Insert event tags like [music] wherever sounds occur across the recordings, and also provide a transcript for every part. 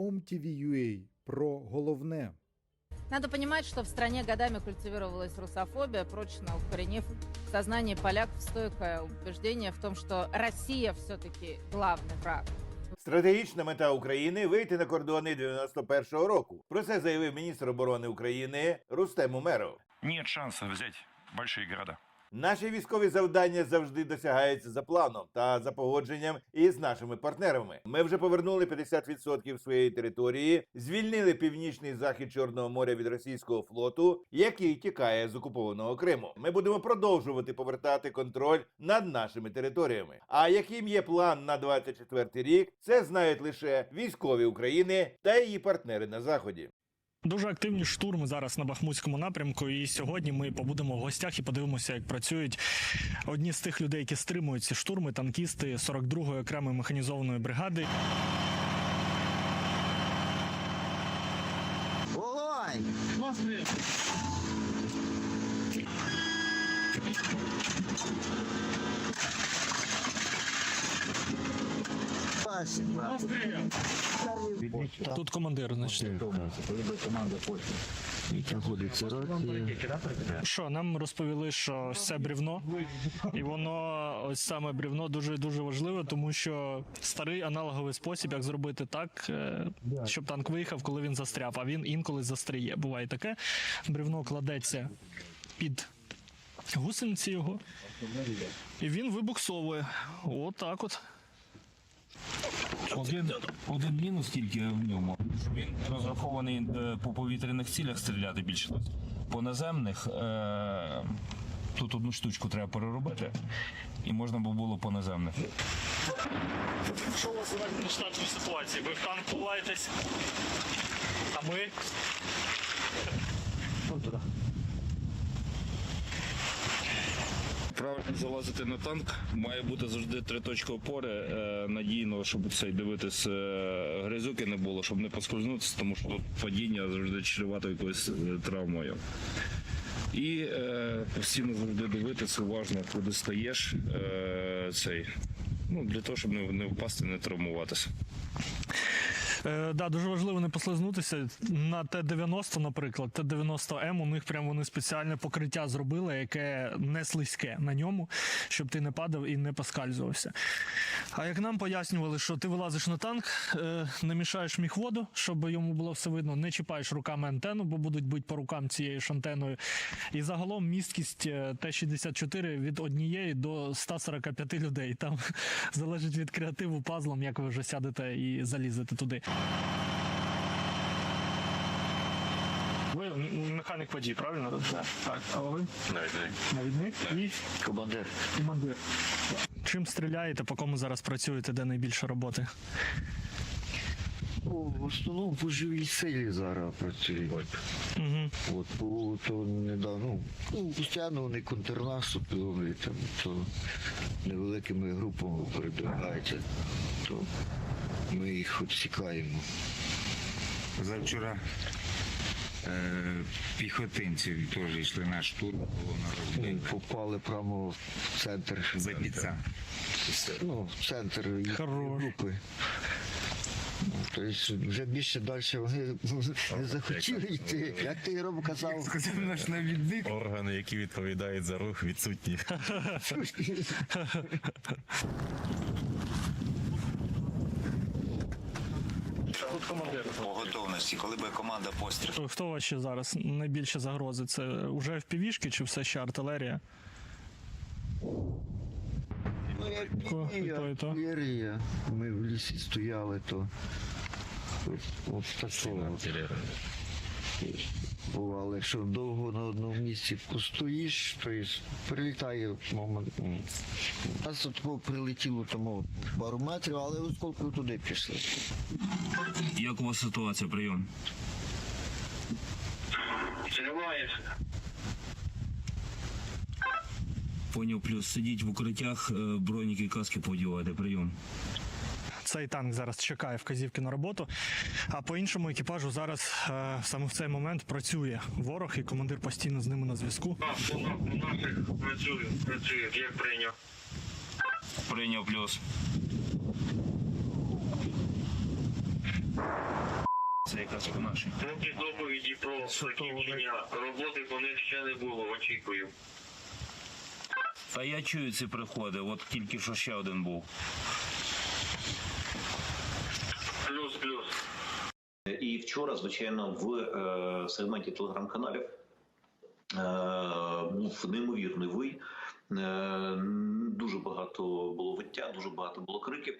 OMTV.ua про головне. Надо понимать, что в стране годами культивировалась русофобия, прочно укоренив в сознании поляков стойкое убеждение в том, что Россия все-таки главный враг. Стратегічна мета України вийти на кордони 91-го року. Про це заявив міністр оборони України Рустем Умеров. Нет шанса взять большие города. Наші військові завдання завжди досягаються за планом та за погодженням із нашими партнерами. Ми вже повернули 50% своєї території, звільнили північний захід Чорного моря від російського флоту, який тікає з окупованого Криму. Ми будемо продовжувати повертати контроль над нашими територіями. А яким є план на 24 рік, це знають лише військові України та її партнери на заході. Дуже активні штурми зараз на Бахмутському напрямку. І сьогодні ми побудемо в гостях і подивимося, як працюють одні з тих людей, які стримують ці штурми, танкісти 42-ї окремої механізованої бригади. Вогонь! Спасибо. Тут командир, значить. Рація. Що нам розповіли, що це брівно, і воно ось саме брівно дуже дуже важливе, тому що старий аналоговий спосіб, як зробити так, е, щоб танк виїхав, коли він застряв. А він інколи застряє. Буває таке. Брівно кладеться під гусениці його, і він вибуксовує. Отак от. Один, один мінус тільки в ньому. Він розрахований е, по повітряних цілях стріляти більше. По наземних е, тут одну штучку треба переробити, і можна би було по наземних. Що у вас в масштабній ситуації? Ви в танк ховаєтесь, а ми. Правильно залазити на танк має бути завжди три точки опори е, надійно, щоб цей дивитись е, грязюки не було, щоб не поскользнутися, тому що падіння завжди чревато якоюсь е, травмою. І е, постійно завжди дивитися уважно, куди стаєш е, цей. Ну, для того, щоб не, не впасти, не травмуватися. Е, да, дуже важливо не послизнутися. На Т-90, наприклад, Т-90М, у них прям вони спеціальне покриття зробили, яке не слизьке на ньому, щоб ти не падав і не поскальзувався. А як нам пояснювали, що ти вилазиш на танк, не мішаєш міхводу, щоб йому було все видно, не чіпаєш руками антенну, бо будуть бити по рукам цією ж антеною. І загалом місткість е, Т-64 від однієї до 145 людей. Там [laughs] залежить від креативу пазлом, як ви вже сядете і залізете туди. Ви механік водій, правильно? Так. А ви? Навідник. Навідник І Командир. командир. Чим стріляєте, по кому зараз працюєте, де найбільше роботи? Ну, в основному по живій силі зараз працюють. Угу. От, по, то недавно, ну, постійно вони контрнаступ роблять, там, то невеликими групами передвигаються, то ми їх відсікаємо. Завчора е, піхотинці теж йшли на штурм, було на розбив. попали прямо в центр. За. Ну, в центр Хорош. групи. Тобто вже більше далі вони не захотіли йти. Як ти Ром казав, Сказав наш навідник. Органи, які відповідають за рух, відсутні. Тут командир. По готовності, коли би команда постріл. Хто у вас ще зараз найбільше загрози? Це вже в півішки чи все ще артилерія? ну, Ко- і і то, і то. артилерія. Ми в лісі стояли, то от, от такого. Бувало, якщо довго на одному місці постоїш, то і прилітає момент. У нас тут прилетіло тому пару метрів, але осколки туди пішли. Як у вас ситуація, прийом? Поняв, плюс сидіть в укриттях, е, броніки, каски подівайте, прийом. Цей танк зараз чекає вказівки на роботу. А по іншому екіпажу зараз е, саме в цей момент працює ворог, і командир постійно з ними на зв'язку. Прийняв плюс. Це якраз по нашій. Поки доповіді про закінчення роботи по них ще не було, очікую. А я чую ці приходи, от тільки що ще один був. Плюс-плюс. І вчора, звичайно, в е, сегменті телеграм-каналів е, був неймовірний вий. Е, дуже багато було виття, дуже багато було криків.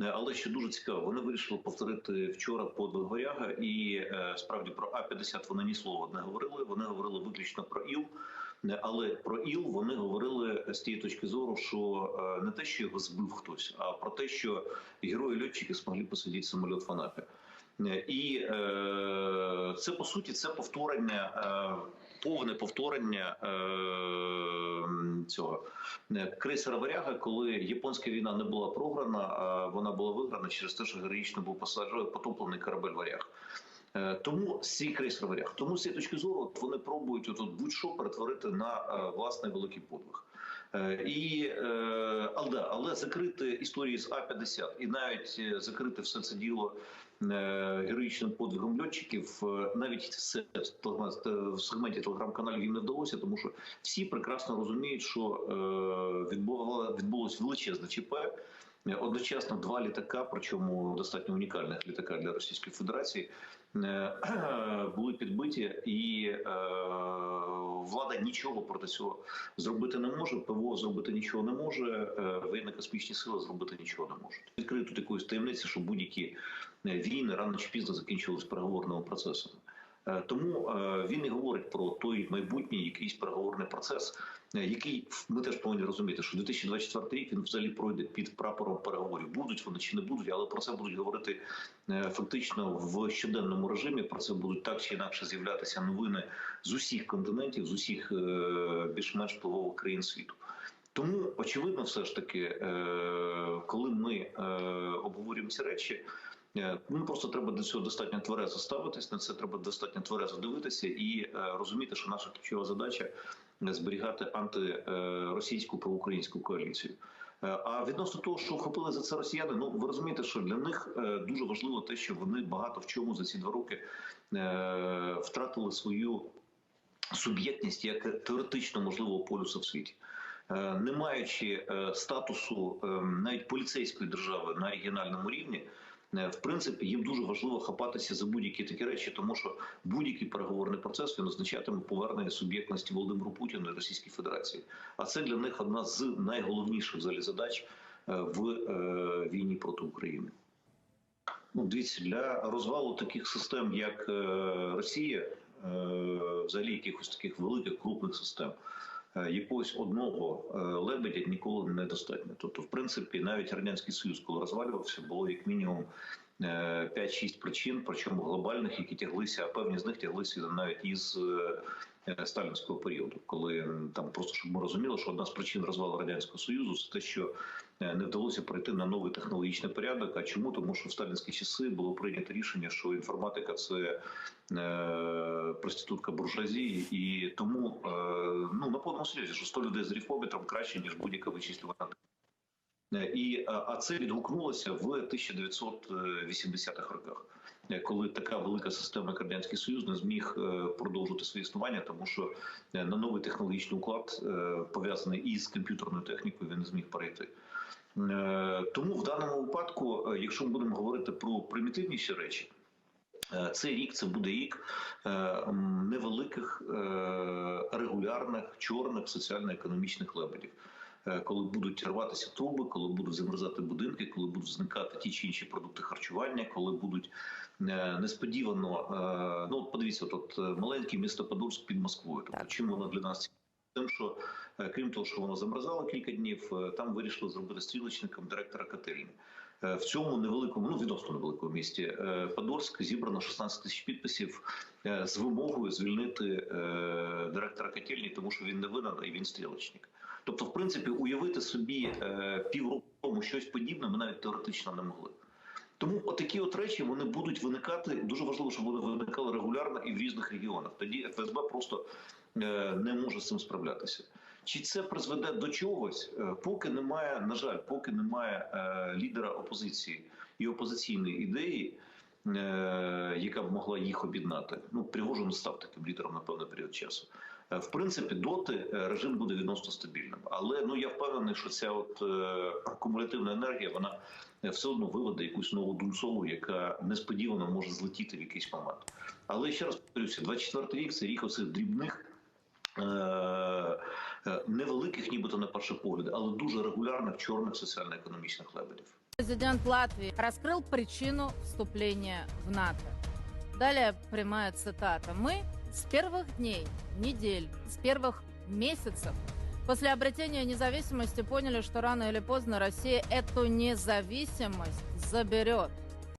Е, Але що дуже цікаво, вони вирішили повторити вчора подвиг Горяга, і е, справді про А-50 вони ні слова не говорили. Вони говорили виключно про ІЛ. Е, Але про ІЛ вони говорили з тієї точки зору, що е, не те, що його збив хтось, а про те, що герої-льотчики змогли посадити самоліт в Анапі. Е, І е, це по суті це повторення, е, повне повторення е, цього е, крейсера Варяга, коли японська війна не була програна, а вона була виграна через те, що героїчно був посаджений потоплений корабель Варяг. Е, Тому з цієї крейсер. Тому з цієї точки зору вони пробують от, от будь-що перетворити на е, власний великий подвиг. Е, І, але, да, але закрити історії з А-50 і навіть закрити все це діло героїчним подвигом льотчиків, навіть все в сегменті телеграм-каналів їм не вдалося, тому що всі прекрасно розуміють, що відбулось величезне ЧП. Е, Одночасно два літака, причому достатньо унікальних літака для Російської Федерації, е, [clears throat] були підбиті, і е, влада нічого проти цього зробити не може. ПВО зробити нічого не може. Воєнно-космічні сили зробити нічого не можуть. Відкрити такої таємниці, що будь-які війни рано чи пізно закінчились переговорними процесами. Тому він і говорить про той майбутній якийсь переговорний процес, який ми теж повинні розуміти, що 2024 рік він взагалі пройде під прапором переговорів. Будуть вони чи не будуть, але про це будуть говорити е, фактично в щоденному режимі. Про це будуть так чи інакше з'являтися новини з усіх континентів, з усіх е, більш-менш впливових країн світу. Тому очевидно, все ж таки, е, коли ми е, обговорюємо ці речі. Е, Ну просто треба до цього достатньо тверезо ставитись. На це треба достатньо тверезо дивитися і е, розуміти, що наша ключова задача е, зберігати антиросійську проукраїнську коаліцію. Е, А відносно того, що вхопили за це росіяни, ну ви розумієте, що для них е, дуже важливо те, що вони багато в чому за ці два роки е, втратили свою суб'єктність як теоретично можливого полюса в світі. Е, Не маючи е, статусу е, навіть поліцейської держави на регіональному рівні, е, в принципі, їм дуже важливо хапатися за будь-які такі речі, тому що будь-який переговорний процес він означатиме повернення суб'єктності Володимиру Путіну і Російській Федерації. А це для них одна з найголовніших взагалі задач е, в е, війні проти України. Ну, дивіться, для розвалу таких систем, як е, Росія, е, взагалі якихось таких великих крупних систем, е, якогось одного е, лебедя ніколи недостатньо. Тобто, в принципі, навіть радянський союз, коли розвалювався, було як мінімум е, 5-6 причин, причому глобальних, які тяглися, а певні з них тяглися навіть із е, е, сталінського періоду, коли там просто щоб ми розуміли, що одна з причин розвалу радянського союзу це те, що е, не вдалося прийти на новий технологічний порядок. А чому? Тому що в сталінські часи було прийнято рішення, що інформатика це е, проститутка буржуазії, і тому е, ну на повному серйозі, що 100 людей з ріфометром краще ніж будь-яка вичислювана. Е, І а це відгукнулося в 1980-х роках, е, коли така велика система як радянський союз не зміг е, продовжити своє існування, тому що е, на новий технологічний уклад е, пов'язаний із комп'ютерною технікою, він не зміг перейти. Е, Тому в даному випадку, е, якщо ми будемо говорити про примітивніші речі, е, цей рік це буде рік е, невеликих е, регулярних чорних соціально-економічних лебедів. Е, Коли будуть рватися труби, коли будуть замерзати будинки, коли будуть зникати ті чи інші продукти харчування, коли будуть е, несподівано, е, ну подивіться, от е, маленьке місто Подольськ під Москвою. Тобто, чим воно для нас тим, що е, крім того, що воно замерзало кілька днів, е, там вирішили зробити стрілочником директора котельні. Е, В цьому невеликому, ну відносно невеликому місті е, Подольськ зібрано 16 тисяч підписів е, з вимогою звільнити е, директора котельні, тому що він не винен, і він стрілочник. Тобто, в принципі, уявити собі е, півроку тому щось подібне ми навіть теоретично не могли. Тому отакі от речі вони будуть виникати. Дуже важливо, щоб вони виникали регулярно і в різних регіонах. Тоді ФСБ просто е, не може з цим справлятися. Чи це призведе до чогось? Е, Поки немає, на жаль, поки немає е, лідера опозиції і опозиційної ідеї, яка б могла їх об'єднати. Ну, Пригожин став таким лідером на певний період часу. Е, В принципі, доти е, режим буде відносно стабільним. Але ну я впевнений, що ця от е, кумулятивна енергія вона все одно виведе якусь нову дунсову, яка несподівано може злетіти в якийсь момент. Але ще раз повторюся, 24 рік це рік оцих дрібних. Невеликих, нібито на перший погляд, але дуже регулярних чорних соціально-економічних лебедів. Президент Латвии раскрыл причину вступления в НАТО. Далее прямая цитата. «Мы с первых дней, недель, с первых месяцев после обретения независимости поняли, что рано или поздно Россия эту независимость заберет.